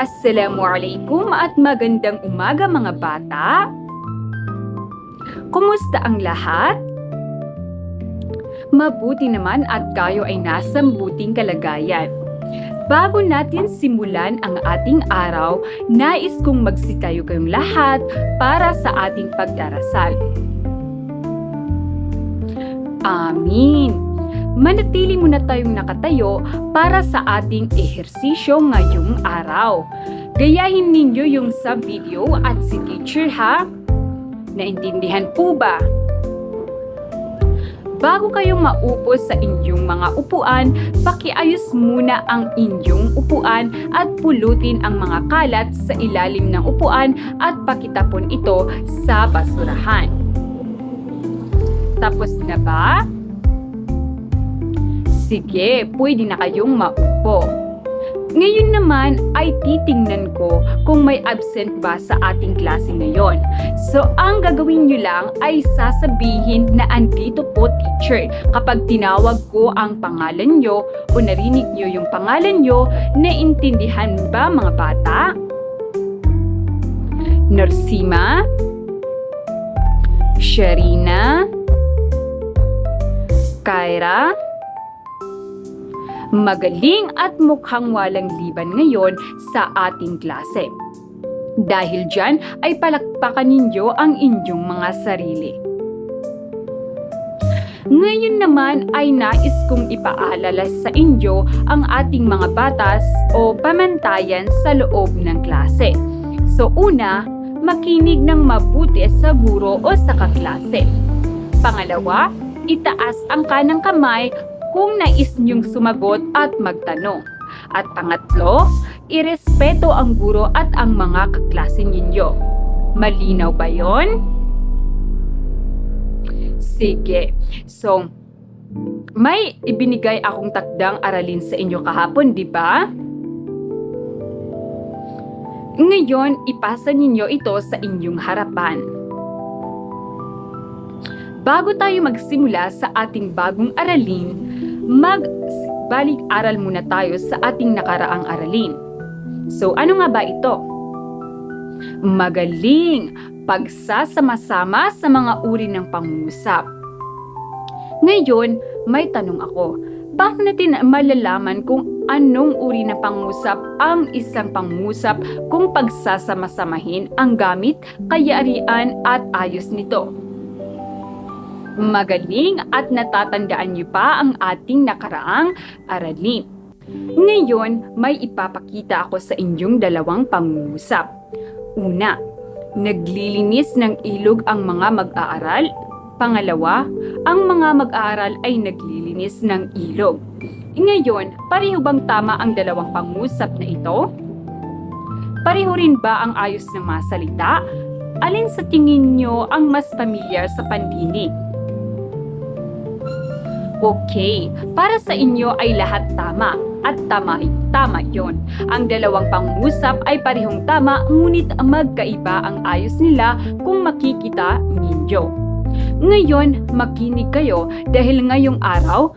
Assalamualaikum at magandang umaga mga bata. Kumusta ang lahat? Mabuti naman at kayo ay nasa mabuting kalagayan. Bago natin simulan ang ating araw, nais kong magsitayo kayong lahat para sa ating pagdarasal. Amin. Manatili muna tayong nakatayo para sa ating ehersisyo ngayong araw. Gayahin ninyo yung sa video at si teacher ha. Naintindihan po ba? Bago kayo maupo sa inyong mga upuan, pakiayos muna ang inyong upuan at pulutin ang mga kalat sa ilalim ng upuan at pakitapon ito sa basurahan. Tapos na ba? Sige, pwede na kayong maupo. Ngayon naman ay titingnan ko kung may absent ba sa ating klase ngayon. So, ang gagawin nyo lang ay sasabihin na andito po teacher. Kapag tinawag ko ang pangalan nyo o narinig nyo yung pangalan nyo, naintindihan ba mga bata? Norsima? Sharina? Kyra? Magaling at mukhang walang liban ngayon sa ating klase. Dahil dyan ay palakpakan ninyo ang inyong mga sarili. Ngayon naman ay nais kong ipaalala sa inyo ang ating mga batas o pamantayan sa loob ng klase. So una, makinig ng mabuti sa guro o sa kaklase. Pangalawa, itaas ang kanang kamay kung nais niyong sumagot at magtanong. At pangatlo, irespeto ang guro at ang mga kaklase ninyo. Malinaw ba yon? Sige. So, may ibinigay akong takdang aralin sa inyo kahapon, di ba? Ngayon, ipasa ninyo ito sa inyong harapan. Bago tayo magsimula sa ating bagong aralin, magbalik-aral muna tayo sa ating nakaraang aralin. So ano nga ba ito? Magaling pagsasama-sama sa mga uri ng pangungusap. Ngayon, may tanong ako. Paano natin malalaman kung anong uri ng pangusap ang isang pangusap kung pagsasama-samahin ang gamit, kayarian at ayos nito? Magaling at natatandaan niyo pa ang ating nakaraang aralin. Ngayon, may ipapakita ako sa inyong dalawang pangungusap. Una, naglilinis ng ilog ang mga mag-aaral. Pangalawa, ang mga mag-aaral ay naglilinis ng ilog. Ngayon, pareho bang tama ang dalawang pangusap na ito? Pareho rin ba ang ayos ng mga salita? Alin sa tingin nyo ang mas pamilyar sa pandinig? Okay, para sa inyo ay lahat tama at tama tama yon. Ang dalawang pangusap ay parehong tama ngunit magkaiba ang ayos nila kung makikita ninyo. Ngayon, makinig kayo dahil ngayong araw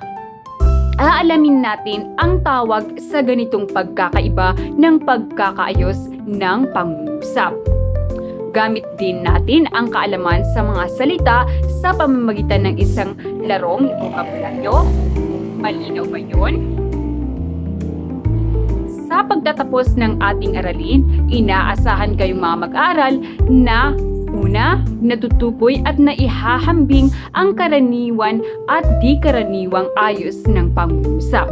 aalamin natin ang tawag sa ganitong pagkakaiba ng pagkakaayos ng pangusap. Gamit din natin ang kaalaman sa mga salita sa pamamagitan ng isang larong bokabularyo. Malinaw ba yun? Sa pagtatapos ng ating aralin, inaasahan kayong mga mag-aaral na Una, natutukoy at naihahambing ang karaniwan at di karaniwang ayos ng pangungusap.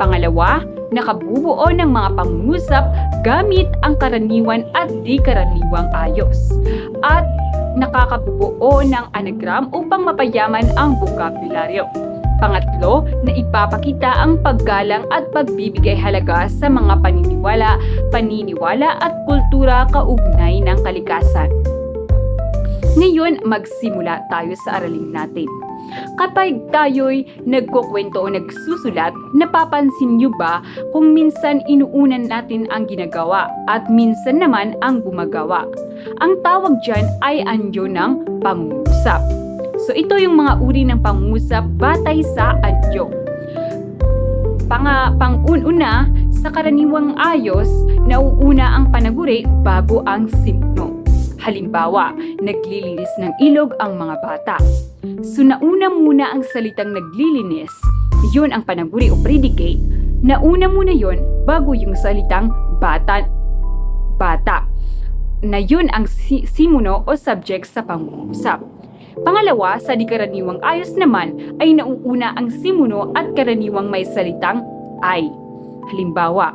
Pangalawa, nakabubuo ng mga pangungusap gamit ang karaniwan at di karaniwang ayos. At nakakabubuo ng anagram upang mapayaman ang bokabularyo. Pangatlo, na ipapakita ang paggalang at pagbibigay halaga sa mga paniniwala, paniniwala at kultura kaugnay ng kalikasan. Ngayon, magsimula tayo sa aralin natin. Kapag tayo'y nagkukwento o nagsusulat, napapansin niyo ba kung minsan inuunan natin ang ginagawa at minsan naman ang gumagawa? Ang tawag dyan ay anyo ng pangungusap. So ito yung mga uri ng pangungusap batay sa anyo. Pang, pang-una, sa karaniwang ayos, nauuna ang panaguri bago ang simuno. Halimbawa, naglilinis ng ilog ang mga bata. So nauna muna ang salitang naglilinis, yun ang panaguri o predicate, nauna muna yon bago yung salitang bata, bata, na yun ang si- simuno o subject sa pangungusap. Pangalawa, sa di karaniwang ayos naman ay nauuna ang simuno at karaniwang may salitang ay. Halimbawa,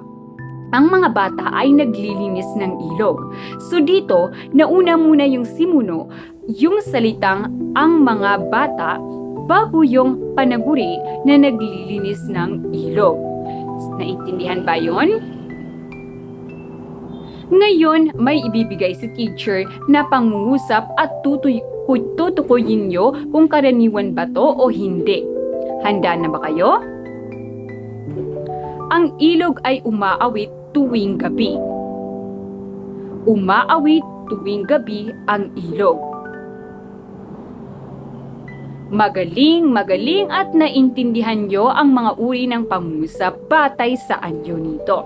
ang mga bata ay naglilinis ng ilog. So dito, nauna muna yung simuno, yung salitang ang mga bata bago yung panaguri na naglilinis ng ilog. Naintindihan ba yon? Ngayon, may ibibigay si teacher na pangungusap at tutuy tutukuyin nyo kung karaniwan ba to o hindi. Handa na ba kayo? Ang ilog ay umaawit tuwing gabi. Umaawit tuwing gabi ang ilog. Magaling, magaling at naintindihan nyo ang mga uri ng pangusap batay sa anyo nito.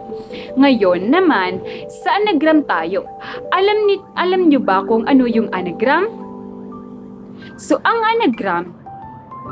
Ngayon naman, sa anagram tayo. Alam, ni, alam nyo ba kung ano yung anagram? So, ang anagram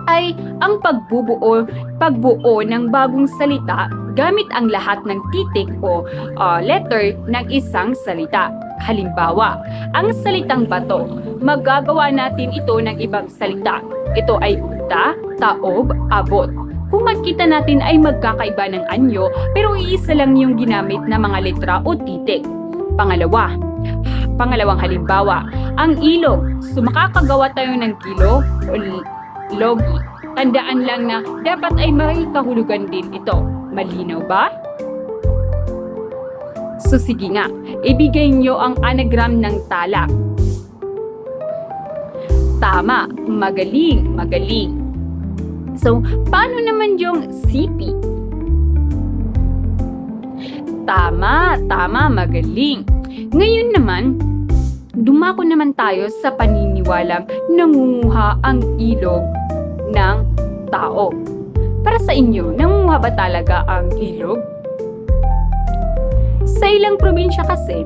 ay ang pagbubuo, pagbuo ng bagong salita gamit ang lahat ng titik o uh, letter ng isang salita. Halimbawa, ang salitang bato, magagawa natin ito ng ibang salita. Ito ay uta, taob, abot. Kung makita natin ay magkakaiba ng anyo pero iisa lang yung ginamit na mga letra o titik. Pangalawa, pangalawang halimbawa, ang ilog. So makakagawa tayo ng kilo o logi. Tandaan lang na dapat ay may kahulugan din ito. Malinaw ba? So sige nga, ibigay nyo ang anagram ng tala. Tama, magaling, magaling. So, paano naman yung sipi? Tama, tama, magaling. Ngayon naman, dumako naman tayo sa paniniwalang nangunguha ang ilog ng tao. Para sa inyo, nangunguha ba talaga ang ilog? Sa ilang probinsya kasi,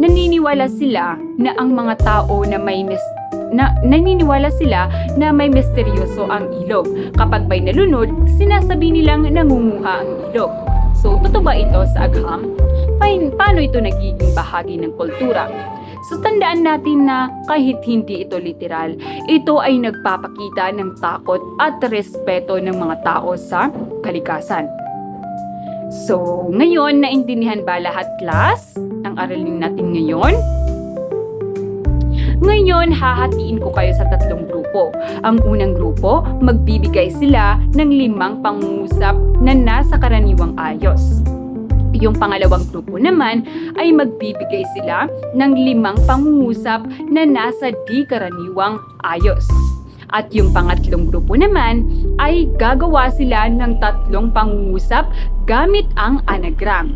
naniniwala sila na ang mga tao na may mis- na naniniwala sila na may misteryoso ang ilog. Kapag may nalunod, sinasabi nilang nangunguha ang ilog. So, totoo ba ito sa agham? Pa- paano ito nagiging bahagi ng kultura? So, tandaan natin na kahit hindi ito literal, ito ay nagpapakita ng takot at respeto ng mga tao sa kalikasan. So, ngayon, naintindihan ba lahat class ang aralin natin ngayon? Ngayon, hahatiin ko kayo sa tatlong grupo. Ang unang grupo, magbibigay sila ng limang pangungusap na nasa karaniwang ayos. Yung pangalawang grupo naman ay magbibigay sila ng limang pangungusap na nasa di karaniwang ayos. At yung pangatlong grupo naman ay gagawa sila ng tatlong pangungusap gamit ang anagram.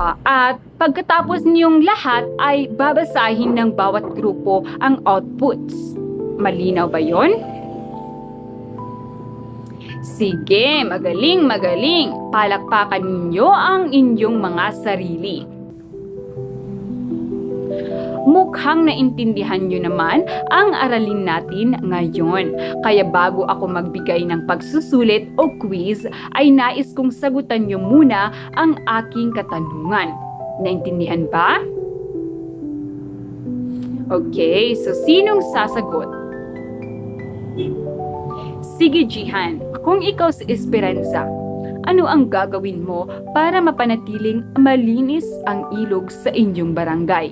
Ah, at pagkatapos niyong lahat ay babasahin ng bawat grupo ang outputs. Malinaw ba yon? Sige, magaling, magaling. Palakpakan ninyo ang inyong mga sarili. Mukhang naintindihan nyo naman ang aralin natin ngayon. Kaya bago ako magbigay ng pagsusulit o quiz, ay nais kong sagutan nyo muna ang aking katanungan. Naintindihan ba? Okay, so sinong sasagot? Sige, Jihan. Kung ikaw si Esperanza, ano ang gagawin mo para mapanatiling malinis ang ilog sa inyong barangay?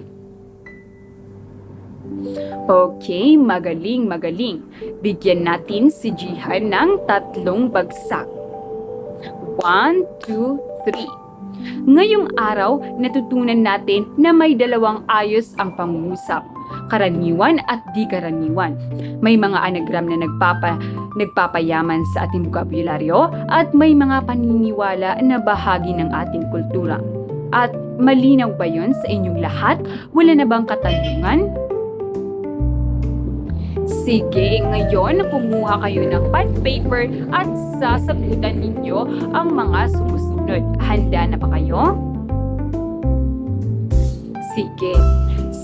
Okay, magaling, magaling. Bigyan natin si Jihan ng tatlong bagsak. One, two, three. Ngayong araw, natutunan natin na may dalawang ayos ang pangungusap, karaniwan at di karaniwan. May mga anagram na nagpapa, nagpapayaman sa ating bokabularyo at may mga paniniwala na bahagi ng ating kultura. At malinaw ba yon sa inyong lahat? Wala na bang katanungan? Sige, ngayon kumuha kayo ng pad paper at sasagutan ninyo ang mga sumusunod. Handa na ba kayo? Sige.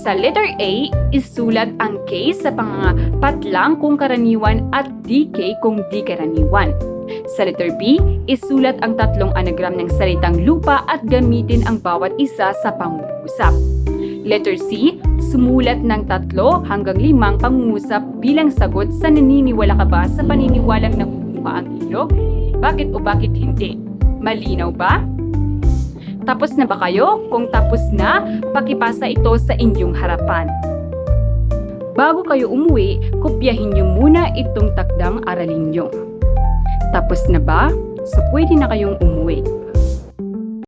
Sa letter A, isulat ang K sa pangangapatlang kung karaniwan at DK kung di karaniwan. Sa letter B, isulat ang tatlong anagram ng salitang lupa at gamitin ang bawat isa sa pangungusap. Letter C, sumulat ng tatlo hanggang limang pangungusap bilang sagot sa naniniwala ka ba sa paniniwalang namumuha ang ilog? Bakit o bakit hindi? Malinaw ba? Tapos na ba kayo? Kung tapos na, pakipasa ito sa inyong harapan. Bago kayo umuwi, kopyahin niyo muna itong takdang aralin niyo. Tapos na ba? So pwede na kayong umuwi.